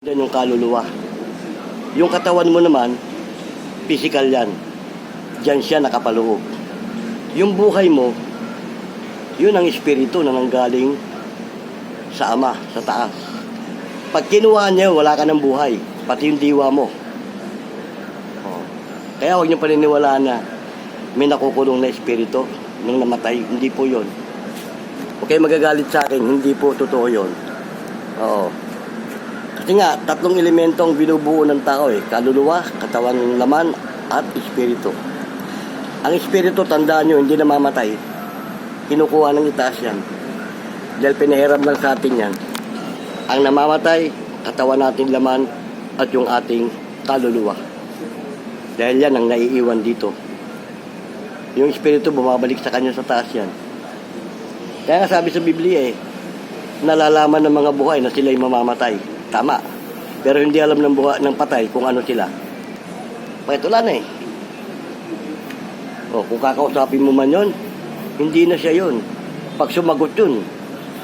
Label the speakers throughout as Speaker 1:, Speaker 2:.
Speaker 1: Yan yung kaluluwa. Yung katawan mo naman, physical yan. Diyan siya nakapaloob. Yung buhay mo, yun ang espiritu na nanggaling sa Ama, sa taas. Pag kinuha niya, wala ka ng buhay. Pati yung diwa mo. Oh. Kaya huwag niyo paniniwalaan na may nakukulong na espiritu nung namatay. Hindi po yun. Okay, magagalit sa akin. Hindi po totoo yun. Oo. Kasi nga, tatlong elemento ang binubuo ng tao eh. Kaluluwa, katawan laman, at espiritu. Ang espiritu, tandaan nyo, hindi namamatay. Kinukuha ng itaas yan. Dahil pinahiram lang sa atin yan. Ang namamatay, katawan natin laman, at yung ating kaluluwa. Dahil yan ang naiiwan dito. Yung espiritu, bumabalik sa kanya sa taas yan. Kaya nga sabi sa Biblia eh, nalalaman ng mga buhay na sila'y mamamatay. Tama. Pero hindi alam ng buhay ng patay kung ano sila. Bakit wala na eh. O, kung kakausapin mo man yon, hindi na siya yon. Pag sumagot yun,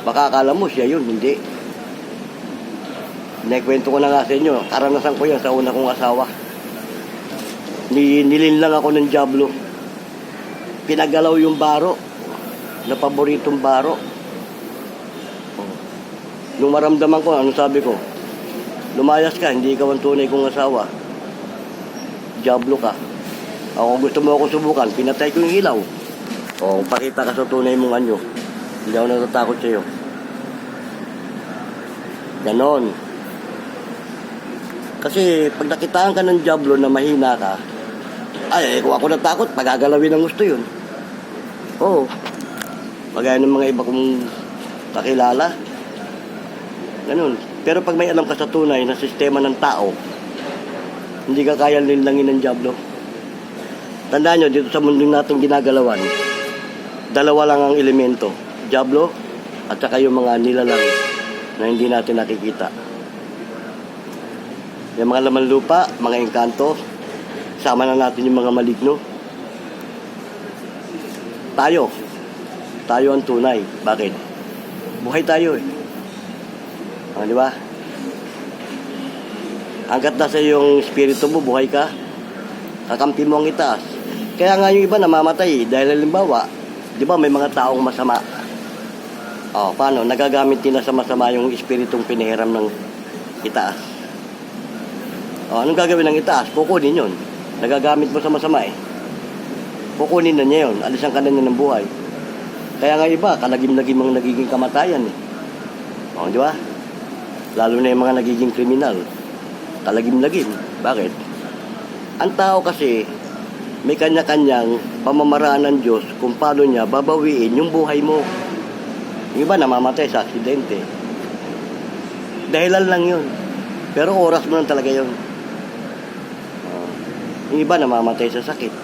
Speaker 1: baka akala mo siya yun, hindi. Naikwento ko na nga sa inyo, karanasan ko yan sa una kong asawa. Ni, nilinlang ako ng Diablo. Pinagalaw yung baro, na paboritong baro. Nung maramdaman ko, ano sabi ko? Lumayas ka, hindi ikaw ang tunay kong asawa. Diablo ka. Ako gusto mo ako subukan, pinatay ko yung ilaw. O, pakita ka sa tunay mong anyo. Hindi ako natatakot sa'yo. Ganon. Kasi pag nakitaan ka ng Diablo na mahina ka, ay, eh, kung ako natakot, pagagalawin ang gusto yun. Oo. Pagaya ng mga iba kong kakilala, Ganun. Pero pag may alam ka sa tunay na sistema ng tao, hindi ka kaya linlangin ng Diablo. Tandaan nyo, dito sa mundong natin ginagalawan, dalawa lang ang elemento. Diablo at saka yung mga nilalang na hindi natin nakikita. Yung mga laman lupa, mga engkanto, sama na natin yung mga maligno. Tayo. Tayo ang tunay. Bakit? Buhay tayo eh. O, di ba? Hanggat nasa yung espiritu mo, buhay ka, kakampi mo ang itaas. Kaya nga yung iba namamatay, dahil halimbawa, di ba may mga taong masama. O, paano? Nagagamit nila sa masama yung espiritong pinahiram ng itaas. O, anong gagawin ng itaas? Kukunin yun. Nagagamit mo sa masama eh. Kukunin na niya yun. Alisan ka na niya ng buhay. Kaya nga iba, kalagim-lagim ang nagiging kamatayan eh. O, di ba? Lalo na yung mga nagiging kriminal. Kalagim-lagim. Bakit? Ang tao kasi, may kanya-kanyang pamamaraan ng Diyos kung paano niya babawiin yung buhay mo. Yung iba namamatay sa aksidente. Dahilan lang yun. Pero oras mo lang talaga yun. Ah, yung iba namamatay sa sakit.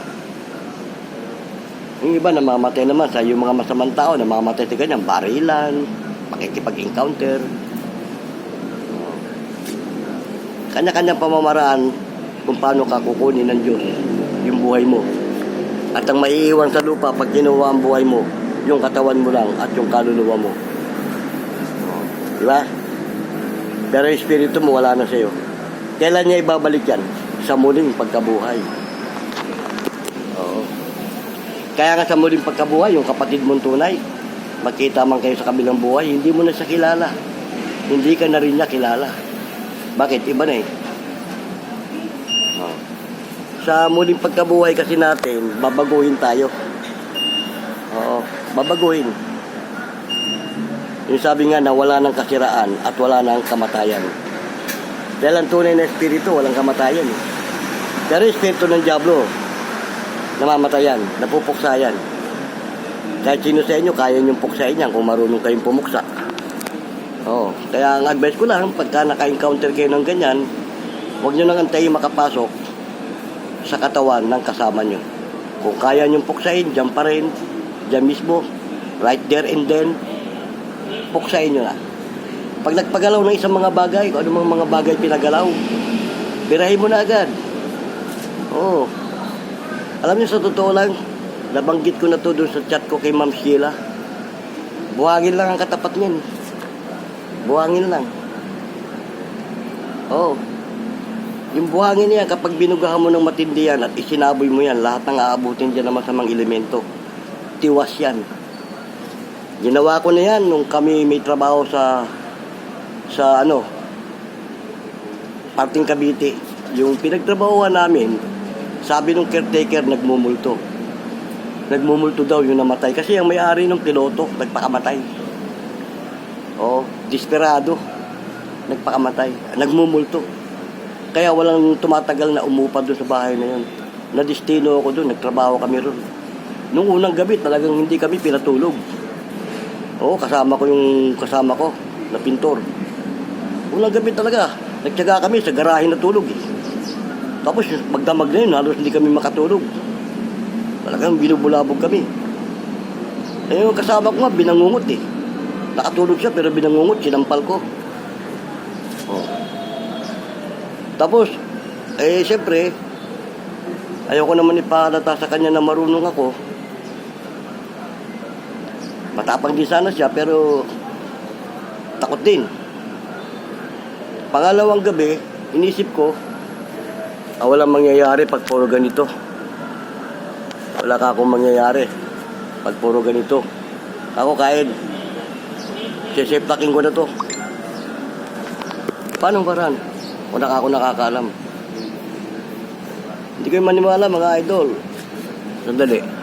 Speaker 1: Yung iba namamatay naman sa yung mga masamang tao, namamatay sa ganyan, barilan, pakikipag-encounter. Kanya-kanyang pamamaraan kung paano ka kukunin ng Diyos yung buhay mo. At ang maiiwan sa lupa pag ginawa ang buhay mo, yung katawan mo lang at yung kaluluwa mo. Di ba? Pero yung espiritu mo wala na sa'yo. Kailan niya ibabalik yan? Sa muling pagkabuhay. Oo. Kaya nga sa muling pagkabuhay, yung kapatid mong tunay, magkita man kayo sa kabilang buhay, hindi mo na siya kilala. Hindi ka na rin niya kilala. Bakit? Iba na eh. Oh. Sa muling pagkabuhay kasi natin, babaguhin tayo. Oo, babaguhin. Yung sabi nga na wala ng kasiraan at wala ng kamatayan. Dahil ang tunay na espiritu, walang kamatayan. eh. Pero espiritu ng Diablo, namamatayan, napupuksayan. Kahit sino sa inyo, kaya niyong puksain yan kung marunong kayong pumuksa. Oo. Kaya ang advice ko lang, pagka naka-encounter kayo ng ganyan, huwag nyo nang antayin makapasok sa katawan ng kasama nyo. Kung kaya nyo puksain, dyan pa rin, dyan mismo, right there and then, puksain nyo na. Pag nagpagalaw ng isang mga bagay, kung anong mga bagay pinagalaw, birahin mo na agad. Oo. Alam niyo sa totoo lang, nabanggit ko na to doon sa chat ko kay Ma'am Sheila. Buhagin lang ang katapat niyan. Buhangin lang. Oo. Yung buhangin niya, kapag binugahan mo ng matindi yan at isinaboy mo yan, lahat ng aabutin dyan ng masamang elemento. Tiwas yan. Ginawa ko na yan nung kami may trabaho sa sa ano parting Cavite. Yung pinagtrabahoan namin, sabi nung caretaker nagmumulto. Nagmumulto daw yung namatay. Kasi ang may-ari ng piloto, nagpakamatay. Oo, desperado. Nagpakamatay. Nagmumulto. Kaya walang tumatagal na umupad doon sa bahay na yun. Nadistino ako doon, nagtrabaho kami roon. Nung unang gabi, talagang hindi kami pinatulog. Oo, kasama ko yung kasama ko na pintor. Unang gabi talaga, nagtyaga kami sa garahe na tulog eh. Tapos magdamag na yun, halos hindi kami makatulog. Talagang binubulabog kami. Eh, yung kasama ko nga, binangungot eh. Nakatulog siya pero binangungot, sinampal ko. Oh. Tapos, eh, siyempre, ayoko naman ipahalata sa kanya na marunong ako. Matapang din sana siya, pero takot din. Pangalawang gabi, inisip ko, ah, walang mangyayari pag puro ganito. Wala ka akong mangyayari pag puro ganito. Ako kahit sisiptakin ko na to. Paano baran? Wala ako nakakaalam. Hindi kayo maniwala mga idol. Sandali.